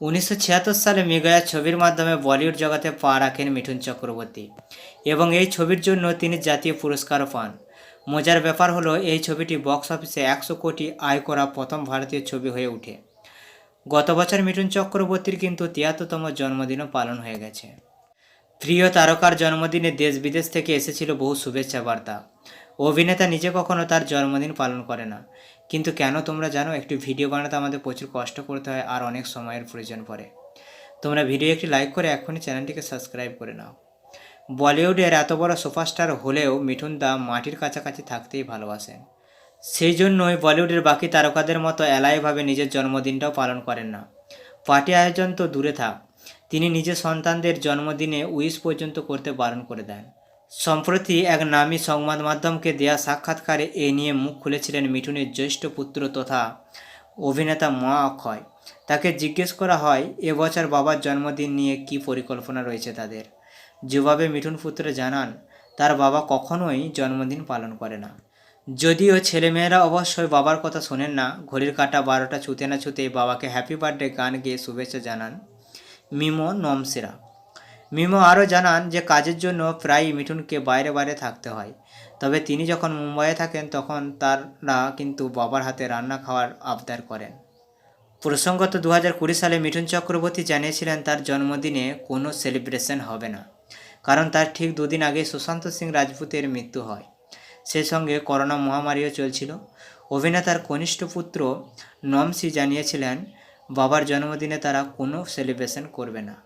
উনিশশো ছিয়াত্তর সালে মেঘায়া ছবির মাধ্যমে বলিউড জগতে পা রাখেন মিঠুন চক্রবর্তী এবং এই ছবির জন্য তিনি জাতীয় পুরস্কারও পান। মজার ব্যাপার হলো, এই ছবিটি বক্স অফিসে একশো কোটি আয় করা প্রথম ভারতীয় ছবি হয়ে ওঠে। গত বছর মিঠুন চক্রবর্তীর কিন্তু তিয়াত্তরতম জন্মদিনও পালন হয়ে গেছে। প্রিয় তারকার জন্মদিনে দেশ বিদেশ থেকে এসেছিল বহু শুভেচ্ছা বার্তা অভিনেতা নিজে কখনো তার জন্মদিন পালন করে না। কিন্তু কেন তোমরা জানো, একটি ভিডিও বানাতে আমাদের প্রচুর কষ্ট করতে হয় আর অনেক সময়ের প্রয়োজন পড়ে। তোমরা ভিডিও একটি লাইক করে এখনই চ্যানেলটিকে সাবস্ক্রাইব করে নাও। বলিউডের এত বড় সুপারস্টার হলেও মিঠুন দা মাটির কাছাকাছি থাকতেই ভালোবাসেন। সেই জন্যই বলিউডের বাকি তারকাদের মতো এলাইভাবে নিজের জন্মদিনটাও পালন করেন না। পার্টি আয়োজন তো দূরে থাক তিনি নিজের সন্তানদের জন্মদিনে উইশ পর্যন্ত করতে বারণ করে দেন। সম্প্রতি এক নামী সংবাদ মাধ্যমকে দেয়া সাক্ষাৎকারে এ নিয়ে মুখ খুলেছিলেন মিঠুনের জ্যেষ্ঠ পুত্র তথা অভিনেতা মা অক্ষয়। তাকে জিজ্ঞেস করা হয় এবছর বাবার জন্মদিন নিয়ে কী পরিকল্পনা রয়েছে তাদের? জবাবে মিঠুন পুত্র জানান, তার বাবা কখনোই জন্মদিন পালন করে না। যদিও ছেলেমেয়েরা অবশ্যই বাবার কথা শোনেন না, ঘড়ির কাটা বারোটা ছুতে না ছুতেই বাবাকে হ্যাপি বার্থডে গান গেয়ে শুভেচ্ছা জানান। মিমো নমসেরা। মিমো আরও জানান যে কাজের জন্য প্রায়ই মিঠুনকে বাইরে বাইরে থাকতে হয়। তবে তিনি যখন মুম্বাইয়ে থাকেন, তখন তারা কিন্তু বাবার হাতে রান্না খাওয়ার আবদার করেন। প্রসঙ্গত দু হাজার কুড়ি সালে মিঠুন চক্রবর্তী জানিয়েছিলেন, তার জন্মদিনে কোনো সেলিব্রেশন হবে না, কারণ তার ঠিক দুদিন আগে সুশান্ত সিং রাজপুতের মৃত্যু হয়। সেই সঙ্গে করোনা মহামারীও চলছিল। অভিনেতার কনিষ্ঠ পুত্র নমসি জানিয়েছিলেন বাবার জন্মদিনে তারা কোনো সেলিব্রেশন করবে না।